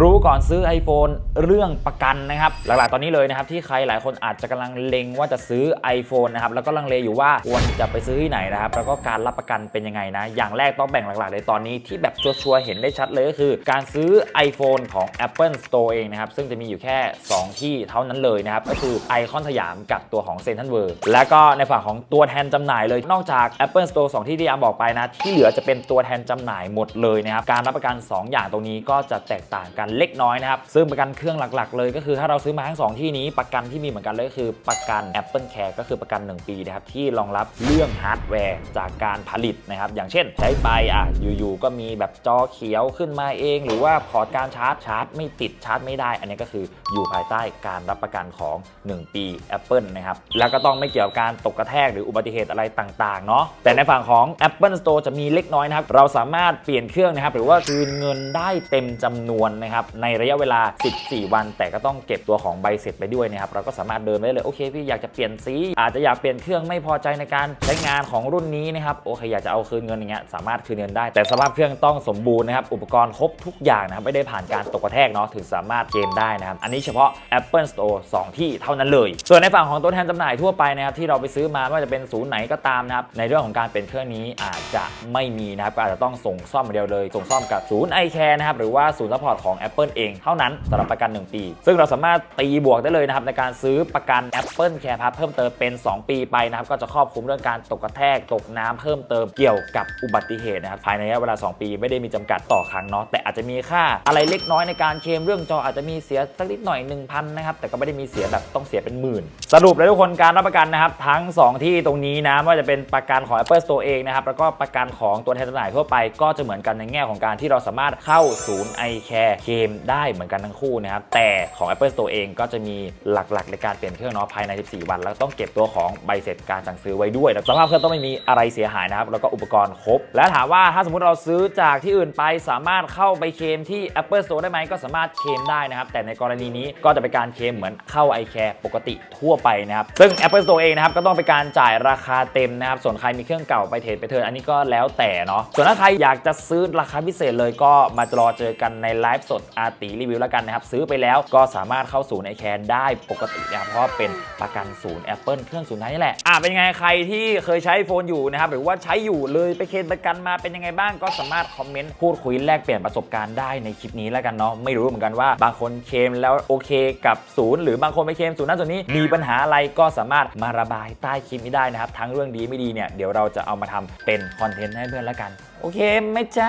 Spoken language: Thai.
รู้ก่อนซื้อ iPhone เรื่องประกันนะครับ หลักๆตอนนี้เลยนะครับที่ใครหลายคนอาจจะกำลังเล็งว่าจะซื้อ iPhone นะครับแล้วก็ลังเลอยู่ว่าควรจะไปซื้อที่ไหนนะครับแล้วก็การรับประกันเป็นยังไงนะ อย่างแรกต้องแบ่งหลักๆเลยตอนนี้ที่แบบชัวร์ๆเห็นได้ชัดเลยก็คือ การซื้อ iPhone ของ Apple Store เองนะครับซึ่งจะมีอยู่แค่ 2 ที่เท่านั้นเลยนะครับก็คือไอคอนสยามกับตัวของเซนทันเวิร์และก็ในฝั่งของตัวแทนจำหน่ายเลยนอกจาก Apple Store 2 ที่ที่อามบอกไปนะที่เหลือจะเป็นตัวแทนจำหน่ายหมดเลยนะครับการรับประกัน 2 อย่างตรงนี้ก็จะแตกต่างกันเล็กน้อยนะครับซึ่งประกันเครื่องหลักๆ เลยก็คือถ้าเราซื้อมาทั้ง 2 ที่นี้ประกันที่มีเหมือนกันเลยก็คือประกัน Apple Care ก็คือประกัน 1 ปีนะครับที่รองรับเรื่องฮาร์ดแวร์จากการผลิตนะครับอย่างเช่นใช้ไปอะอยู่ๆก็มีแบบจอเขียวขึ้นมาเอง หรือว่าพอร์ตการชาร์จชาร์จ ไม่ติดชาร์จไม่ได้ อันนี้ก็คืออยู่ภายใต้การรับประกันของ 1 ปี Apple นะครับแล้วก็ต้องไม่เกี่ยวกับการตกกระแทกหรืออุบัติเหตุอะไรต่างๆเนาะแต่ในฝั่งของ Apple Store จะมีเล็กน้อยนะครับเราสามารถเปลี่ยนเครื่องนะครับหรือว่าคืนเงินได้เต็มจำนวนนะครับในระยะเวลา 14 วัน แต่ก็ต้องเก็บตัวของใบเสร็จไปด้วยนะครับเราก็สามารถเดินไปได้เลยโอเคพี่อยากจะเปลี่ยนสี อาจจะอยากเปลี่ยนเครื่องไม่พอใจในการใช้งานของรุ่นนี้นะครับโอเคอยากจะเอาคืนเงินอย่างเงี้ยสามารถคืนเงินได้ แต่สภาพเครื่องต้องสมบูรณ์นะครับอุปกรณ์ครบทุกอย่างนะครับไม่ได้ผ่านการตกกระแทกเนาะถึงสามารถเกมได้นะครับอันนี้เฉพาะ Apple Store 2 ที่เท่านั้นเลย ส่วนในฝั่งของตัวแทนจำหน่ายทั่วไปนะครับที่เราไปซื้อมาไม่ว่าจะเป็นศูนย์ไหนก็ตามนะครับในเรื่องของการเปลี่ยนเครื่องนี้อาจจะไม่มีนะครับก็อาจจะต้องส่งซ่อมเดียวเลย ส่งซ่อมกับศูนย์ iCare นะครับหรือว่าศูนย์ซัพพอร์ตของ Apple เองเท่านั้นสำหรับประกัน 1 ปี ซึ่งเราสามารถตีบวกได้เลยนะครับในการซื้อประกัน Apple Care Pass เพิ่มเติมเป็น 2 ปีไปนะครับก็จะครอบคลุมเรื่องการตกกระแทกตกน้ำเพิ่มเติมเกี่ยวกับอุบัติเหตุนะครับภายในระยะเวลา 2 ปีไม่ได้มีจำกัดต่อครั้งเนาะแต่อาจจะมีค่าอะไรเล็กน้อยในการเคลมเรื่องจออาจจะมีเสียสักนิดหน่อย 1,000นะครับแต่ก็ไม่ได้มีเสียแบบต้องเสียเป็นหมื่น สรุปเลยทุกคนการรับประกันนะครับทั้ง 2 ที่ตรงนี้นะว่าจะเป็นประกันของ Apple Store เองนะครับแล้วก็ประกันของตัวแทนจำหน่ายทั่วไปก็จะเหมือนกันในแง่ของการที่เราสามารถเข้าศูนย์ iCare เคลมได้เหมือนกันทั้งคู่นะครับ แต่ของ Apple Store เองก็จะมีหลักๆ ในการเปลี่ยนเครื่องเนาะภายใน 14 วัน แล้วต้องเก็บตัวของใบเสร็จการสั่งซื้อไว้ด้วยสภาพเครื่องต้องไม่มีอะไรเสียหายนะครับ แล้วก็อุปกรณ์ครบ และถามว่าถ้าสมมติเราซื้อจากที่อื่นไปสามารถเข้าไปเคมที่ Apple Store ได้ไหมก็สามารถเคมได้นะครับ แต่ในกรณีนี้ก็จะเป็นการเคมเหมือนเข้า iCare ปกติทั่วไปนะครับ ซึ่ง Apple Store เองนะครับก็ต้องเป็นการจ่ายราคาเต็มนะครับ ส่วนใครมีเครื่องเก่าไปเทรดไปเทิร์นอันนี้ก็แล้วแต่เนาะ ส่วนถ้าใครอยากจะซื้อราคาพิเศษเลยก็มารอเจอกันในไลฟ์สดอาตีรีวิวแล้วกันนะครับ ซื้อไปแล้วก็สามารถเข้าศูนย์ไอแคนได้ปกตินะครับเพราะเป็นประกันศูนย์ Apple เครื่องศูนย์ไทยนี่แหละอะเป็นยังไงใครที่เคยใช้โฟนอยู่นะครับหรือว่าใช้อยู่เลยไปเคนประกันมาเป็นยังไงบ้างก็สามารถคอมเมนต์พูดคุยแลกเปลี่ยนประสบการณ์ได้ในคลิปนี้แล้วกันเนาะไม่รู้เหมือนกันว่าบางคนเคลมแล้วโอเคกับศูนย์หรือบางคนไปเคลมศูนย์นั่นส่วนนี้มีปัญหาอะไรก็สามารถมาระบายใต้คลิปนี้ได้นะครับทั้งเรื่องดีไม่ดีเนี่ยเดี๋ยวเราจะเอามาทำเป็นคอนเทนต์ให้เพื่อนแล้วกัน โอเคไหมจ๊ะ